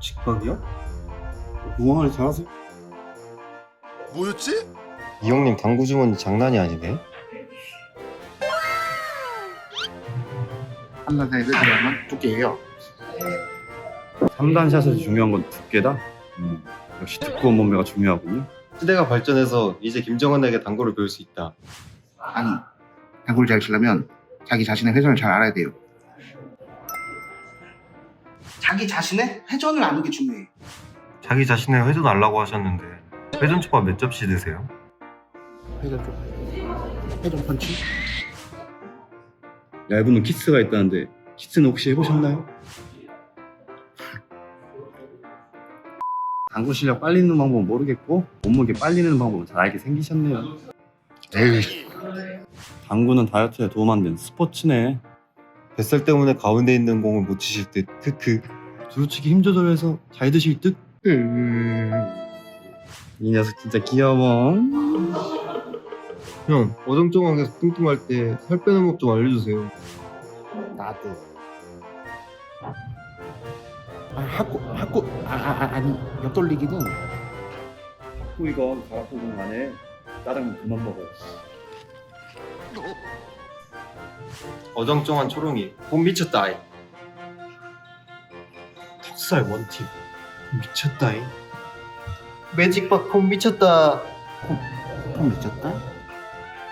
직박이요? 우왕을 잘하세요? 뭐였지? 이 형님 당구 주머니 장난이 아니네. 한단사에서 중요한 두께예요. 3단 샷에서 중요한 건 두께다? 음, 역시 두꺼운 몸매가 중요하군요. 시대가 발전해서 이제 김정은에게 당구를 배울 수 있다. 아니, 당구를 잘 치려면 자기 자신의 회전을 잘 알아야 돼요. 자기 자신의 회전을 아는 게 중요해. 자기 자신의 회전 알라고 하셨는데 회전 초밥 몇 접시 드세요? 회전 좀. 회전 펀치? 얇은 키스가 있다는데 키스는 혹시 해보셨나요? 당구 실력 빨리 는 방법은 모르겠고 몸무게 빨리 는 방법은 잘 알게 생기셨네요. 에이, 당구는 다이어트에 도움 안 되는 스포츠네. 뱃살 때문에 가운데 있는 공을 못 치실 듯 크크. 두루치기 힘 조절해서 잘 드실 듯? 음, 이 녀석 진짜 귀여워. 형 어정쩡하게 뚱뚱할 때 살 빼는 법 좀 알려주세요. 나도. 아, 학고, 학고, 아, 아, 아, 아니, 옆돌리기는 또 이거 가락고공 안에 짜장면 그만 먹어요. 어정쩡한 초롱이 봄 미쳤다이. 턱살 원팁 미쳤다이. 매직박 폼 미쳤다. 폼 미쳤다?